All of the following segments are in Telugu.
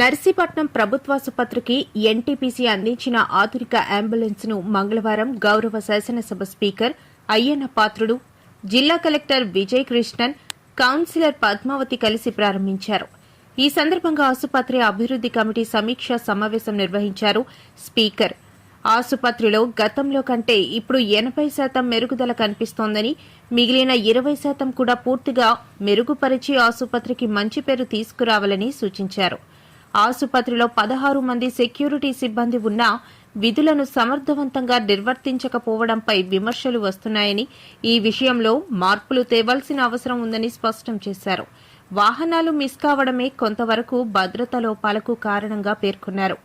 నర్సీపట్నం ప్రభుత్వాసుపత్రికి ఎన్టీపీసీ అందించిన ఆధునిక అంబులెన్స్ను మంగళవారం గౌరవ శాసనసభ స్పీకర్ అయ్యన్న పాత్రుడు జిల్లా కలెక్టర్ విజయ్ కృష్ణన్ కౌన్సిలర్ పద్మావతి కలిసి ప్రారంభించారు. ఈ సందర్భంగా ఆసుపత్రి అభివృద్ది కమిటీ సమీక్షా సమావేశం నిర్వహించారు స్పీకర్. ఆసుపత్రిలో గతంలో కంటే ఇప్పుడు ఎనభై శాతం మెరుగుదల కనిపిస్తోందని మిగిలిన ఇరవై శాతం కూడా పూర్తిగా మెరుగుపరిచి ఆసుపత్రికి మంచి పేరు తీసుకురావాలని సూచించారు. ఆసుపత్రిలో పదహారు మంది సెక్యూరిటీ సిబ్బంది ఉన్నా విధులను సమర్థవంతంగా నిర్వర్తించకపోవడంపై విమర్శలు వస్తున్నాయని ఈ విషయంలో మార్పులు తేవాల్సిన అవసరం ఉందని స్పష్టం చేశారు. వాహనాలు మిస్ కావడమే కొంతవరకు భద్రత లోపాలకు కారణంగా పేర్కొన్నారు.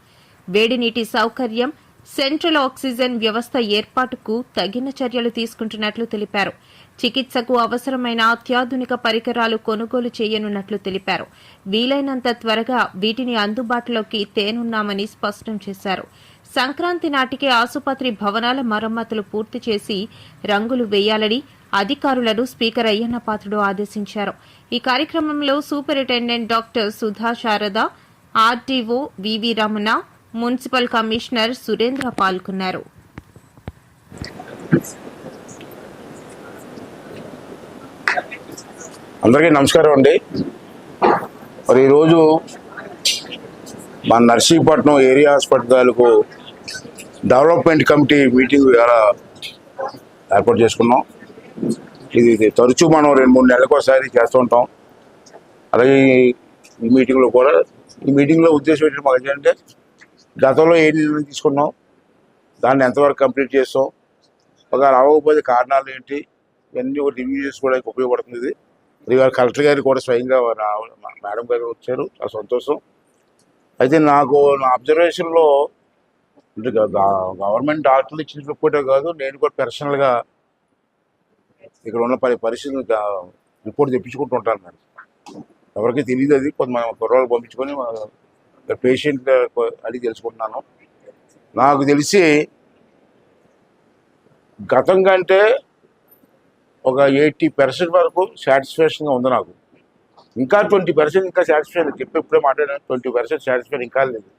వేడినీటి సౌకర్యం సెంట్రల్ ఆక్సిజన్ వ్యవస్థ ఏర్పాటుకు తగిన చర్యలు తీసుకుంటున్నట్లు తెలిపారు. చికిత్సకు అవసరమైన అత్యాధునిక పరికరాలు కొనుగోలు చేయనున్నట్లు తెలిపారు. వీలైనంత త్వరగా వీటిని అందుబాటులోకి తేనున్నామని స్పష్టం చేశారు. సంక్రాంతి నాటికి ఆసుపత్రి భవనాల మరమ్మతులు పూర్తి చేసి రంగులు వేయాలని అధికారులను స్పీకర్ అయ్యన్న పాత్రుడు ఆదేశించారు. ఈ కార్యక్రమంలో superintendent doctor Sudha Sharada RDO VV Ramana municipal commissioner Surendra పాల్గొన్నారు. అందరికీ నమస్కారం అండి. మరి ఈరోజు మన నర్సీపట్నం ఏరియా హాస్పిటల్కు డెవలప్మెంట్ కమిటీ మీటింగ్ ఇవాళ ఏర్పాటు చేసుకున్నాం. ఇది తరచూ మనం రెండు మూడు నెలలకు ఒకసారి చేస్తూ ఉంటాం. అలాగే ఈ- ఈ మీటింగ్లో కూడా ఈ మీటింగ్లో ఉద్దేశం ఏంటంటే మాకు ఏంటంటే గతంలో ఏ నిర్ణయం తీసుకున్నాం దాన్ని ఎంతవరకు కంప్లీట్ చేస్తాం ఒక అవ్వకపోతే కారణాలు ఏంటి? ఇవన్నీ ఒక రివ్యూ చేసుకోవడానికి ఉపయోగపడుతుంది ఇది. ఇది ఇవాళ కలెక్టర్ గారు కూడా స్వయంగా మేడం గారు వచ్చారు. చాలా సంతోషం. అయితే నాకు నా అబ్జర్వేషన్లో గవర్నమెంట్ డాక్టర్లు ఇచ్చిన రిపోర్టే కాదు నేను కూడా పర్సనల్గా ఇక్కడ ఉన్న పరి పరిస్థితులు రిపోర్ట్ తెప్పించుకుంటూ ఉంటాను నేను ఎవరికి తెలియదు అది. కొంత మనం కుర్రాలు పంపించుకొని పేషెంట్ అడిగి తెలుసుకుంటున్నాను. నాకు తెలిసి గతం కంటే ఒక ఎయిటీ పర్సెంట్ వరకు సాటిస్ఫాక్షన్గా ఉంది నాకు. ఇంకా ట్వంటీ పర్సెంట్ ఇంకా సాటిస్ఫాక్షన్ చెప్పి ఇప్పుడే మాట్లాడాను. ట్వంటీ పర్సెంట్ సాటిస్ఫాక్షన్ ఇంకా లేదు.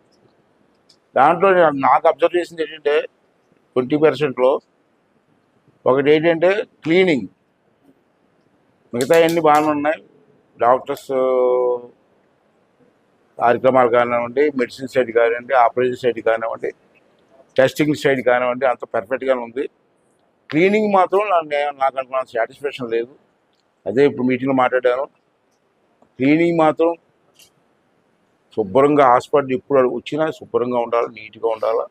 దాంట్లో నాకు అబ్జర్వ్ చేసింది ఏంటంటే ట్వంటీ పర్సెంట్లో ఒకటి ఏంటంటే క్లీనింగ్ మిగతా అన్నీ బాగానే ఉన్నాయి. డాక్టర్స్ కార్యక్రమాలు కానివ్వండి మెడిసిన్ సైడ్ కానివ్వండి ఆపరేషన్ సైడ్ కానివ్వండి టెస్టింగ్ సైడ్ కానివ్వండి అంత పర్ఫెక్ట్గానే ఉంది. క్లీనింగ్ మాత్రం నాకు అనుకున్న సాటిస్ఫాక్షన్ లేదు. అదే ఇప్పుడు మీటింగ్లో మాట్లాడాను. క్లీనింగ్ మాత్రం శుభ్రంగా హాస్పిటల్ ఎప్పుడు వచ్చినా శుభ్రంగా ఉండాలి నీట్గా ఉండాలి.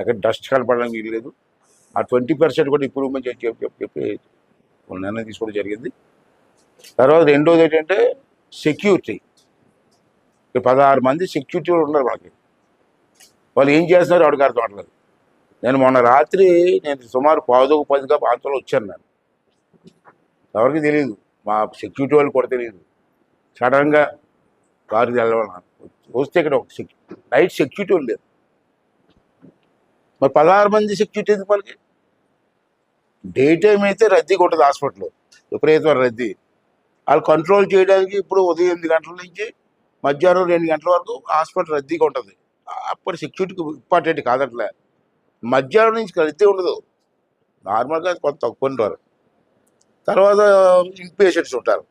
ఎక్కడ డస్ట్ కనపడడానికి వీలు లేదు. ఆ ట్వంటీ పర్సెంట్ కూడా ఇంప్రూవ్మెంట్ చెప్పి చెప్పి చెప్పి చెప్పి నిర్ణయం తీసుకోవడం జరిగింది. తర్వాత రెండోది ఏంటంటే సెక్యూరిటీ ఇక్కడ పదహారు మంది సెక్యూరిటీ వాళ్ళు ఉన్నారు మనకి వాళ్ళు ఏం చేస్తున్నారు వాడికి అర్థం అవట్లేదు నేను మొన్న రాత్రి నేను సుమారు పావుదొక పదిగా ప్రాంతంలో వచ్చాను నేను. ఎవరికి తెలియదు మా సెక్యూరిటీ వాళ్ళు కూడా తెలియదు సడన్గా కారు వెళ్ళాలన్నారు వస్తే ఇక్కడ ఒక సెక్యూ నైట్ సెక్యూరిటీ వాళ్ళు లేదు మరి పదహారు మంది సెక్యూరిటీ ఎందుకు వాళ్ళకి డే టైం అయితే రద్దీ కొట్టదు హాస్పిటల్లో. విపరీతమైన రద్దీ. వాళ్ళు కంట్రోల్ చేయడానికి ఇప్పుడు ఉదయం ఎనిమిది గంటల నుంచి మధ్యాహ్నం రెండు గంటల వరకు హాస్పిటల్ రద్దీగా ఉంటుంది. అప్పుడు సెక్యూరిటీకి ఇంపార్టెంట్ కాదట్లే. మధ్యాహ్నం నుంచి రద్దీ ఉండదు. నార్మల్గా కొంత తక్కువ ఉంటారు తర్వాత ఇన్ పేషెంట్స్ ఉంటారు.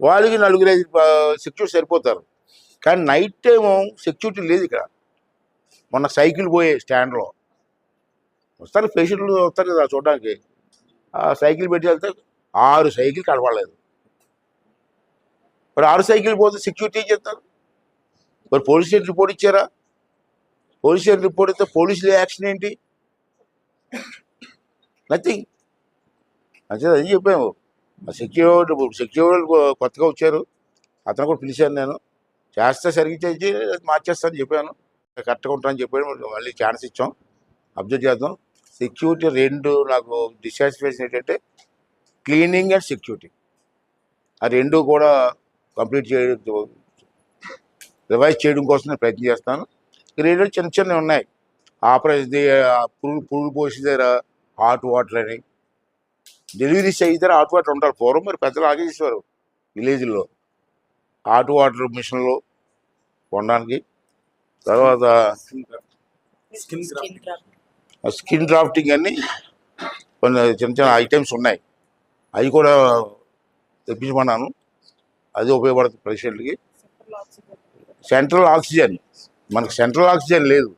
వాళ్ళకి నలుగురు ఐదు సెక్యూరిటీ సరిపోతారు. కానీ నైట్ టైం సెక్యూరిటీ లేదు ఇక్కడ. మొన్న సైకిల్ పోయే స్టాండ్లో వస్తారు పేషెంట్లు వస్తారు కదా చూడడానికి. ఆ సైకిల్ పెట్టి వెళ్తే ఆరు సైకిల్ కనపడలేదు. మరి ఆరు సైకిల్ పోతే సెక్యూరిటీ చేస్తారు? మరి పోలీస్ స్టేషన్ రిపోర్ట్ ఇచ్చారా? పోలీస్ స్టేషన్ రిపోర్ట్ ఇస్తే పోలీసులు యాక్షన్ ఏంటి? నథింగ్ అంతే అది చెప్పాము. సెక్యూరిటీ సెక్యూరిటీ కొత్తగా వచ్చారు. అతను కూడా పిలిచాను నేను. చేస్తే సరిగ్గా చేసి మార్చేస్తాను చెప్పాను. కరెక్ట్గా ఉంటానని చెప్పాడు. మళ్ళీ ఛాన్స్ ఇచ్చాం. అబ్జర్వ్ చేద్దాం. సెక్యూరిటీ రెండు నాకు డిసాటిస్ఫాక్షన్ ఏంటంటే క్లీనింగ్ అండ్ సెక్యూరిటీ ఆ రెండు కూడా కంప్లీట్ చేయడం రివైజ్ చేయడం కోసం నేను ప్రయత్నం చేస్తాను. ఈ రెండు చిన్న చిన్నవి ఉన్నాయి. ఆపరేషన్ పురుగు పురుగు పోసి దగ్గర హాట్ వాటర్ అని. డెలివరీస్ అయితే హాట్ వాటర్ ఉంటారు పూర్వం మరి పెద్దలు ఆగేసేవారు విలేజ్లో. హాట్ వాటర్ మిషన్లు కొనడానికి తర్వాత స్కిన్ స్కిన్ డ్రాఫ్టింగ్ అని కొన్ని చిన్న చిన్న ఐటమ్స్ ఉన్నాయి. అవి కూడా తెప్పించమన్నాను. అది ఉపయోగపడుతుంది పేషెంట్కి సెంట్రల్ ఆక్సిజన్ మనకు సెంట్రల్ ఆక్సిజన్ లేదు.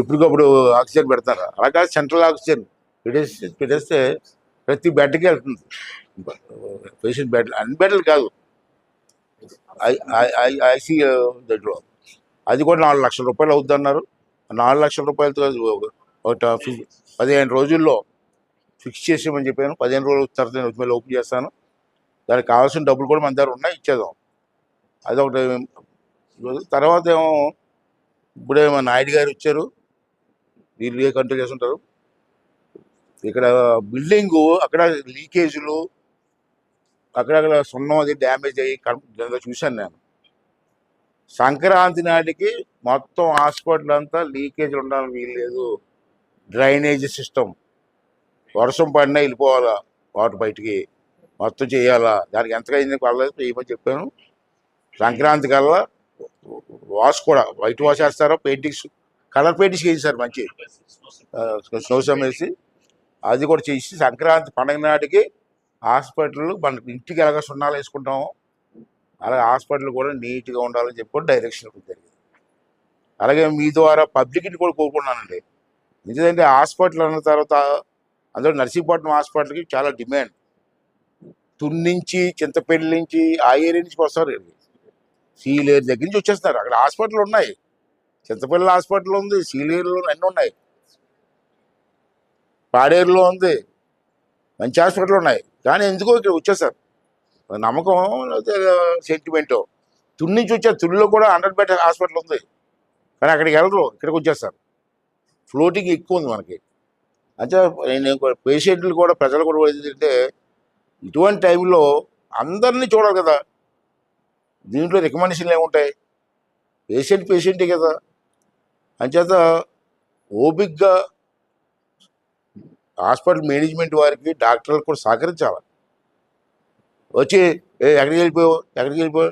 ఎప్పటికప్పుడు ఆక్సిజన్ పెడతారు? అలా కాదు సెంట్రల్ ఆక్సిజన్ పెట్టేస్తే పెట్టేస్తే ప్రతి బెడ్కి వెళ్తుంది. పేషెంట్ బెడ్ అన్ని బెడ్లు కాదు. ఐసీ దగ్గర అది కూడా నాలుగు లక్షల రూపాయలు అవుతుంది అన్నారు నాలుగు లక్షల రూపాయలతో ఒక పదిహేను రోజుల్లో ఫిక్స్ చేసామని చెప్పాను. పదిహేను రోజుల తర్వాత నేను మళ్ళీ ఓపెన్ చేస్తాను. దానికి కావాల్సిన డబ్బులు కూడా మన దగ్గర ఉన్నాయి ఇచ్చేదాం అదొకటి. తర్వాత ఏమో ఇప్పుడే మా నాయుడు గారు వచ్చారు. వీళ్ళు ఏ కంట్రోల్ చేస్తుంటారు? ఇక్కడ బిల్డింగు అక్కడ లీకేజీలు అక్కడక్కడ సున్నం అది డ్యామేజ్ అయ్యి చూశాను నేను. సంక్రాంతి నాటికి మొత్తం హాస్పిటల్ అంతా లీకేజ్ ఉండాలని వీలు లేదు డ్రైనేజ్ సిస్టమ్. వర్షం పడినా వెళ్ళిపోవాలా వాటర్ బయటికి. మొత్తం చేయాలా? దానికి ఎంతగా అయింది పర్లేదు చేయమని చెప్పాను. సంక్రాంతి కల్లా వాష్ కూడా వైట్ వాష్ వేస్తారో? పెయింటింగ్స్ కలర్ పెయింటింగ్స్ వేసారు మంచి స్నోసం వేసి. అది కూడా చేసి సంక్రాంతి పండగ నాటికి హాస్పిటల్ మనకి ఇంటికి ఎలాగ సున్నాలు వేసుకుంటామో అలాగే హాస్పిటల్ కూడా నీట్గా ఉండాలని చెప్పి కూడా డైరెక్షన్ జరిగింది. అలాగే మీ ద్వారా పబ్లిక్ని కూడా కోరుకున్నానండి ఎందుకంటే హాస్పిటల్ అన్న తర్వాత అందులో నర్సీపట్నం హాస్పిటల్కి చాలా డిమాండ్. తున్నించి చింతపల్లి నుంచి ఆ ఏరియా నుంచి వస్తారు. సీలేరు దగ్గర నుంచి వచ్చేస్తారు. అక్కడ హాస్పిటల్ ఉన్నాయి. చింతపల్లి హాస్పిటల్ ఉంది సీలేరులో అన్నీ ఉన్నాయి. పాడేరులో ఉంది. మంచి హాస్పిటల్ ఉన్నాయి. కానీ ఎందుకో ఇక్కడ వచ్చేస్తారు నమ్మకం లేకపోతే సెంటిమెంటో తుని నుంచి వచ్చారు కూడా హండ్రెడ్ బెడ్ హాస్పిటల్ ఉంది. కానీ అక్కడికి వెళ్ళరు ఇక్కడికి వచ్చేస్తారు. ఫ్లోటింగ్ ఎక్కువ ఉంది మనకి. అంటే నేను పేషెంట్లు కూడా ప్రజలు కూడా ఏంటంటే ఇటువంటి టైంలో అందరినీ చూడాలి కదా. దీంట్లో రికమెండేషన్లు ఏముంటాయి? పేషెంట్ పేషెంటే కదా. అంచేత ఓపిక్గా హాస్పిటల్ మేనేజ్మెంట్ వారికి డాక్టర్లకు కూడా సహకరించాలి. వచ్చి ఎక్కడికి వెళ్ళిపోయావు? ఎక్కడికి వెళ్ళిపోయావు?